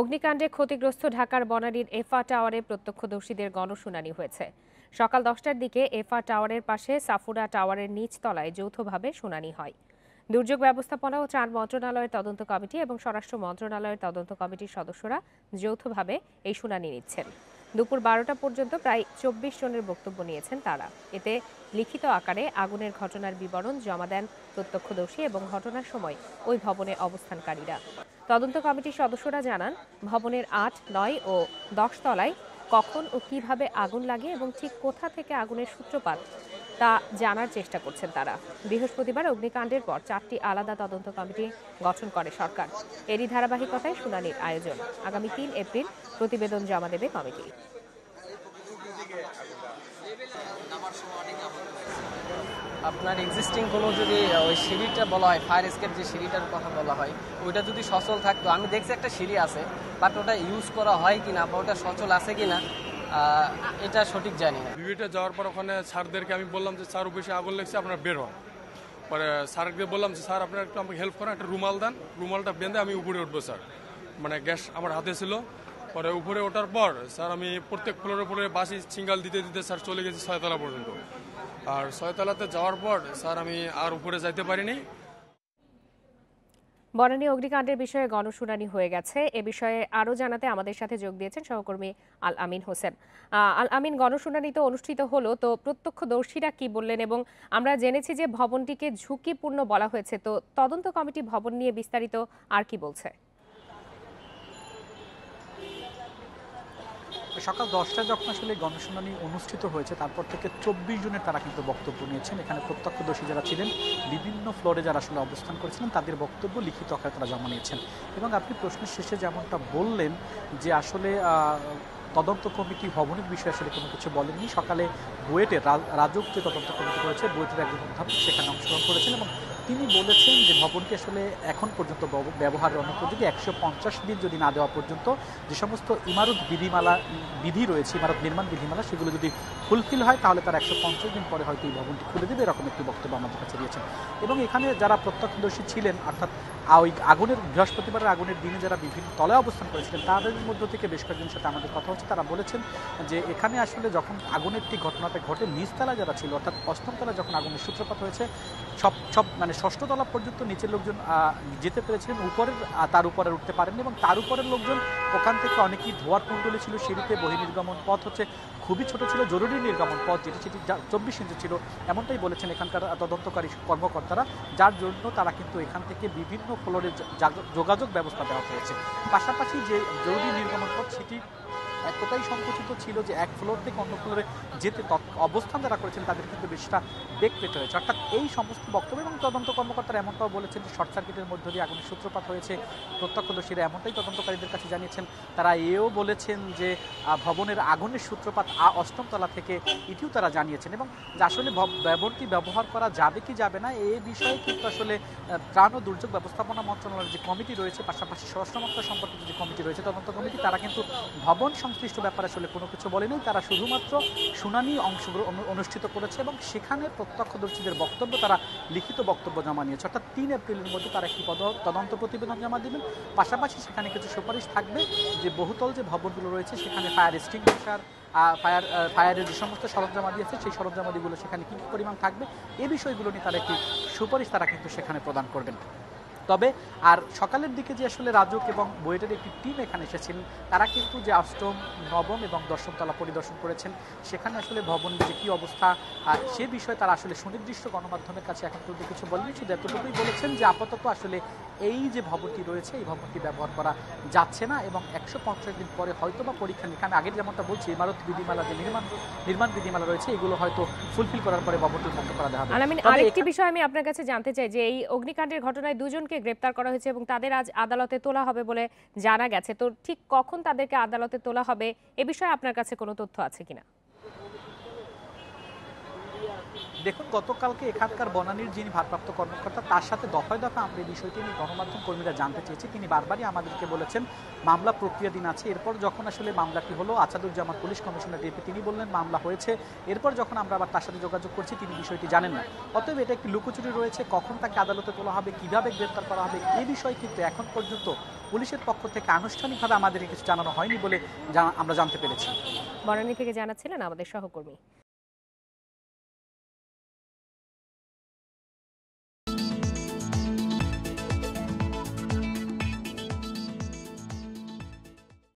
অগ্নিকাণ্ডে ক্ষতিগ্রস্ত ঢাকার বনানীর এফা টাওয়ারে প্রত্যক্ষদর্শীদের গণশুনানি হয়েছে। সকাল দশটার দিকে এফা টাওয়ারের পাশে সাফুরা টাওয়ারের নিচ তলায় যৌথভাবে শুনানি হয়। দুর্যোগ ব্যবস্থাপনা ও ত্রাণ মন্ত্রণালয়ের তদন্ত কমিটি এবং স্বরাষ্ট্র মন্ত্রণালয়ের তদন্ত কমিটির সদস্যরা যৌথভাবে এই শুনানি নিচ্ছেন। দুপুর বারোটা পর্যন্ত প্রায় চব্বিশ জনের বক্তব্য নিয়েছেন তারা। এতে লিখিত আকারে আগুনের ঘটনার বিবরণ জমা দেন প্রত্যক্ষদর্শী এবং ঘটনার সময় ওই ভবনে অবস্থানকারীরা। তদন্ত কমিটির সদস্যরা জানান, ভবনের আট, নয় ও দশ তলায় কখন ও কীভাবে আগুন লাগে এবং ঠিক কোথা থেকে আগুনের সূত্রপাত তা জানার চেষ্টা করছেন তারা। বৃহস্পতিবার অগ্নিকাণ্ডের পর চারটি আলাদা তদন্ত কমিটি গঠন করে সরকার। এরই ধারাবাহিকতায় শুনানির আয়োজন। আগামী তিন এপ্রিল প্রতিবেদন জমা দেবে কমিটি। আপনার এক্সিস্টিং কোনো যদি ওই সিঁড়িটা বলা হয় ফায়ার এসকেপ যে সিঁড়িটার কথা বলা হয় ওইটা যদি সচল থাকতো আমি দেখছি একটা সিঁড়ি আছে বাট ওটা ইউজ করা হয় কিনা বা ওটা সচল আছে কিনা আহ, এটা সঠিক জানি না। বিবিটা যাওয়ার পর ওখানে স্যারদেরকে আমি বললাম যে, স্যার, অফিসে আগুন লেগেছে, আপনার বের হন। পরে স্যারকে বললাম যে, স্যার, আপনার একটু আমাকে হেল্প করেন, একটা রুমাল দেন। রুমালটা বেঁধে আমি উপরে উঠবো, স্যার। মানে গ্যাস আমার হাতে ছিল। পরে উপরে ওঠার পর, স্যার, আমি প্রত্যেক ফ্লোরের উপরে বাসি সিঙ্গাল দিতে দিতে, স্যার, চলে গেছি ছয়তলা পর্যন্ত। আর ছয়তলাতে যাওয়ার পর, স্যার, আমি আর উপরে যাইতে পারিনি। বনানী অগ্নিকাণ্ডের বিষয়ে গণশুনানি হয়ে গেছে। এ বিষয়ে আরও জানাতে আমাদের সাথে যোগ দিয়েছেন সহকর্মী আল আমিন হোসেন। আল আমিন, গণশুনানি তো অনুষ্ঠিত হলো, তো প্রত্যক্ষদর্শীরা কি বললেন এবং আমরা জেনেছি যে ভবনটিকে ঝুঁকিপূর্ণ বলা হয়েছে, তো তদন্ত কমিটি ভবন নিয়ে বিস্তারিত আর কি বলছে? সকাল দশটায় যখন আসলে গণশুনানি অনুষ্ঠিত হয়েছে, তারপর থেকে চব্বিশ জনের তারা কিন্তু বক্তব্য নিয়েছেন। এখানে প্রত্যক্ষদর্শী যারা ছিলেন, বিভিন্ন ফ্লোরে যারা আসলে অবস্থান করেছিলেন, তাদের বক্তব্য লিখিত আকারে তারা জমা নিয়েছেন। এবং আপনি প্রশ্নের শেষে যেমনটা বললেন যে আসলে তদন্ত কমিটি ভবনের বিষয়ে আসলে কোনো কিছু বলেননি। সকালে বুয়েটের রা- রাজুক যে তদন্ত কমিটি করেছে, বুয়েটের একজন অধ্যাপক সেখানে অংশগ্রহণ করেছেন এবং তিনি বলেছেন যে ভবনটি আসলে এখন পর্যন্ত ব্যব- ব্যবহারের অনুপযোগী একশো পঞ্চাশ দিন যদি না দেওয়া পর্যন্ত যে সমস্ত ইমারত বিধিমালা, বিধি রয়েছে, ইমারত নির্মাণ বিধিমালা, সেগুলো যদি ফুলফিল হয়, তাহলে তার একশো পঞ্চাশ দিন পরে হয়তো এই ভবনটি খুলে দেবে, এরকম একটি বক্তব্য আমাদের কাছে দিয়েছেন এবং এখানে যারা প্রত্যক্ষদর্শী ছিলেন, অর্থাৎ ওই আগুনের, বৃহস্পতিবারের আগুনের দিনে যারা বিভিন্ন তলায় অবস্থান করেছিলেন, তাদের মধ্য থেকে বেশ কয়েকজনের সাথে আমাদের কথা হচ্ছে। তারা বলেছেন যে এখানে আসলে যখন আগুনের একটি ঘটনাটা ঘটে নিচতলা যারা ছিল, অর্থাৎ অষ্টমতলা যখন আগুনের সূত্রপাত হয়েছে, সব সব মানে ষষ্ঠ তলা পর্যন্ত নিচের লোকজন যেতে পেরেছিলেন, উপরের তার উপরে উঠতে পারেননি এবং তার উপরের লোকজন ওখান থেকে অনেকেই ধোয়ার কুণ্ডলি ছিল, সিঁড়িতে বহির্নির্গমন পথ হচ্ছে খুবই ছোট ছিল, জরুরি নির্গমন পথ যেটি সেটি চব্বিশ ইঞ্চি ছিল, এমনটাই বলেছেন এখানকার তদন্তকারী কর্মকর্তারা। যার জন্য তারা কিন্তু এখান থেকে বিভিন্ন ফ্লোরে যোগাযোগ ব্যবস্থা দেওয়া হয়েছে। পাশাপাশি যে জরুরি নির্গমন পথ, সেটি এতটাই সংকুচিত ছিল যে এক ফ্লোর থেকে অন্য ফ্লোরে যেতে অবস্থান যারা করেছেন, তাদের কিন্তু বেশটা বেগ পেতে হয়েছে অর্থাৎ এই সমস্ত বক্তব্য এবং তদন্ত কর্মকর্তারা এমনটাও বলেছেন যে শর্ট সার্কিটের মধ্য দিয়ে আগুনের সূত্রপাত হয়েছে। প্রত্যক্ষদর্শীরা এমনটাই তদন্তকারীদের কাছে জানিয়েছেন। তারা এও বলেছেন যে ভবনের আগুনের সূত্রপাত আ- অষ্টম তলা থেকে এটিও তারা জানিয়েছেন এবং আসলে ভব- ভবনটি ব্যবহার করা যাবে কি যাবে না এই বিষয়ে কিন্তু আসলে ত্রাণ ও দুর্যোগ ব্যবস্থাপনা মন্ত্রণালয়ের যে কমিটি রয়েছে, পাশাপাশি স্বরাষ্ট্র মন্ত্রণালয় সম্পর্কিত যে কমিটি রয়েছে, তদন্ত কমিটি, তারা কিন্তু ভবন সংশ্লিষ্ট ব্যাপারে আসলে কোনো কিছু বলেনি। তারা শুধুমাত্র শুনানি অংশগ্রহণ অনুষ্ঠিত করেছে এবং সেখানে প্রত্যক্ষদর্শীদের বক্তব্য তারা লিখিত বক্তব্য জমা নিয়েছে। অর্থাৎ তিন এপ্রিলের মধ্যে তারা একটি পদ- তদন্ত প্রতিবেদন জমা দেবেন। পাশাপাশি সেখানে কিছু সুপারিশ থাকবে যে বহুতল যে ভবনগুলো রয়েছে, সেখানে ফায়ার এক্সটিংগুইশার ফায়ার ফায়ারের যে সমস্ত সরঞ্জামাদি আছে, সেই সরঞ্জামাদিগুলো সেখানে কী কী পরিমাণ থাকবে, এ বিষয়গুলো নিয়ে তারা একটি সুপারিশ তারা কিন্তু সেখানে প্রদান করবেন। তবে আর সকালের দিকে যে আসলে রাজুক এবং বুয়েটের একটি টিম এখানে এসেছিলেন তারা কিন্তু যে অষ্টম নবম এবং দশম তলা পরিদর্শন করেছেন সেখানে আসলে ভবনের যে কী অবস্থা সে বিষয়ে তারা আসলে সুনির্দিষ্ট গণমাধ্যমের কাছে এখন পর্যন্ত কিছু বলেনি। শুধু এতটুকুই বলেছেন যে আপাতত আসলে এই যে ভবনটি রয়েছে এই ভবনটি ব্যবহার করা যাচ্ছে না এবং একশো পঞ্চাশ দিন পরে হয়তো বা পরীক্ষা নিরীক্ষা। আমি আগে যেমনটা বলছি ইমারত বিধিমালা যে নির্মাণ নির্মাণ বিধিমালা রয়েছে এগুলো হয়তো ফুলফিল করার পরে ভবনটি বন্ধ করা দেওয়া হবে। আরেকটি বিষয় আমি আপনার কাছে জানতে চাই যে এই অগ্নিকাণ্ডের ঘটনায় দুজনকে গ্রেপ্তার করা হয়েছে এবং তাদের আজ আদালতে তোলা হবে বলে জানা গেছে। তো ঠিক কখন তাদেরকে আদালতে তোলা হবে এ বিষয়ে আপনার কাছে কোনো তথ্য আছে কিনা? দেখুন, গতকালকে এখানকার বনানীর যিনি ভারপ্রাপ্ত কর্মকর্তা, তার সাথে দফায় দফা আমরা এই বিষয়টি নিয়ে গণমাধ্যম কর্মীরা জানতে চেয়েছি। তিনি বারবারই আমাদেরকে বলেছেন, মামলা প্রক্রিয়াধীন আছে। এরপর যখন আসলে মামলাটি হলো, আসাদুজ্জামান পুলিশ কমিশনার ডিপি তিনি বললেন, মামলা হয়েছে। এরপর যখন আমরা আবার তার সাথে যোগাযোগ করছি, তিনি বিষয়টি জানেন না। অতএব এটা একটি লুকোচুরি রয়েছে, কখন তাকে আদালতে তোলা হবে, কীভাবে গ্রেপ্তার করা হবে এই বিষয়ে কিন্তু এখন পর্যন্ত পুলিশের পক্ষ থেকে আনুষ্ঠানিকভাবে আমাদের কিছু জানানো হয়নি বলে আমরা জানতে পেরেছি। বনানী থেকে জানাচ্ছিলেন আমাদের সহকর্মী।